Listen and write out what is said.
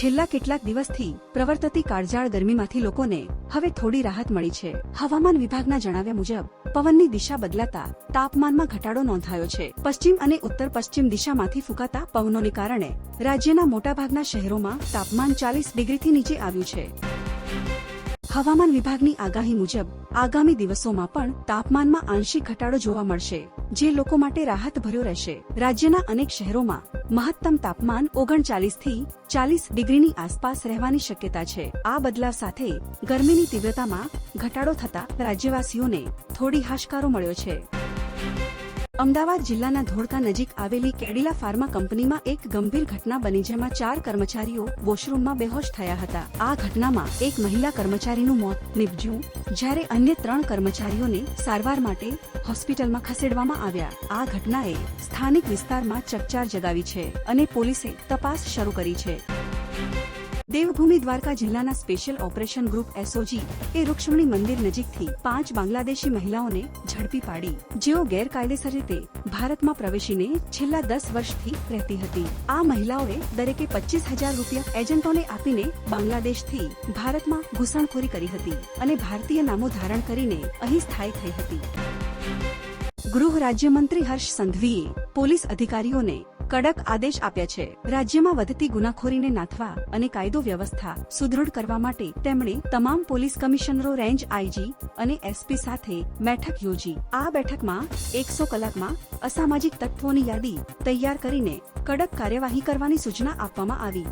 છેલ્લા કેટલાક દિવસથી પ્રવર્તતી કાળજાળ ગરમીમાંથી લોકોને હવે થોડી રાહત મળી છે. હવામાન વિભાગના જણાવ્યા મુજબ, પવનની દિશા બદલાતા તાપમાનમાં ઘટાડો નોંધાયો છે. પશ્ચિમ અને ઉત્તર પશ્ચિમ દિશામાંથી ફૂંકાતા પવનોને કારણે રાજ્યના મોટાભાગના શહેરોમાં તાપમાન ચાલીસ ડિગ્રીથી નીચે આવ્યું છે. હવામાન વિભાગની આગાહી મુજબ આગામી દિવસોમાં પણ તાપમાનમાં આંશિક ઘટાડો જોવા મળશે, જે લોકો માટે રાહત ભર્યો રહેશે. રાજ્યના અનેક શહેરોમાં મહત્તમ તાપમાન ઓગણચાલીસથી ચાલીસ ડિગ્રીની આસપાસ રહેવાની શક્યતા છે. આ બદલાવ સાથે ગરમીની તીવ્રતામાં ઘટાડો થતા રાજ્યવાસીઓને થોડી હાશકારો મળ્યો છે. અમદાવાદ જિલ્લાના ધોળકા નજીક આવેલી કેડિલા ફાર્મા કંપનીમાં એક ગંભીર ઘટના બની જેમાં ચાર કર્મચારીઓ વોશરૂમમાં બેહોશ થયા હતા. આ ઘટનામાં એક મહિલા કર્મચારીનું મોત નિપજ્યું, જ્યારે અન્ય ત્રણ કર્મચારીઓને સારવાર માટે હોસ્પિટલમાં ખસેડવામાં આવ્યા. આ ઘટનાએ સ્થાનિક વિસ્તારમાં ચકચાર જગાવી છે અને પોલીસે તપાસ શરૂ કરી છે. દેવભૂમિ દ્વારકા જિલ્લાના સ્પેશિયલ ઓપરેશન ગ્રુપ એસઓજી એ રૂક્ષ્મણી મંદિર નજીકથી પાંચ બાંગ્લાદેશી મહિલાઓને ઝડપી પાડી. જેઓ ગેરકાયદેસર રીતે ભારતમાં પ્રવેશીને છેલ્લા દસ વર્ષથી રહેતી હતી. આ મહિલાઓએ દરેકે પચીસ હજાર રૂપિયા એજન્ટોને આપીને બાંગ્લાદેશથી ભારતમાં ઘૂસણખોરી કરી હતી અને ભારતીય નામો ધારણ કરીને અહીં સ્થાયી થઈ હતી. ગૃહ રાજ્યમંત્રી હર્ષ સંઘવીએ પોલીસ અધિકારીઓને કડક આદેશ આપ્યા છે. રાજ્યમાં વધતી ગુનાખોરીને નાથવા અને કાયદો વ્યવસ્થા સુદૃઢ કરવા માટે તેમણે તમામ પોલીસ કમિશનરો રેન્જ આઈજી અને એસપી સાથે બેઠક યોજી. આ બેઠકમાં એકસો કલાકમાં અસામાજિક તત્વોની યાદી તૈયાર કરીને કડક કાર્યવાહી કરવાની સૂચના આપવામાં આવી.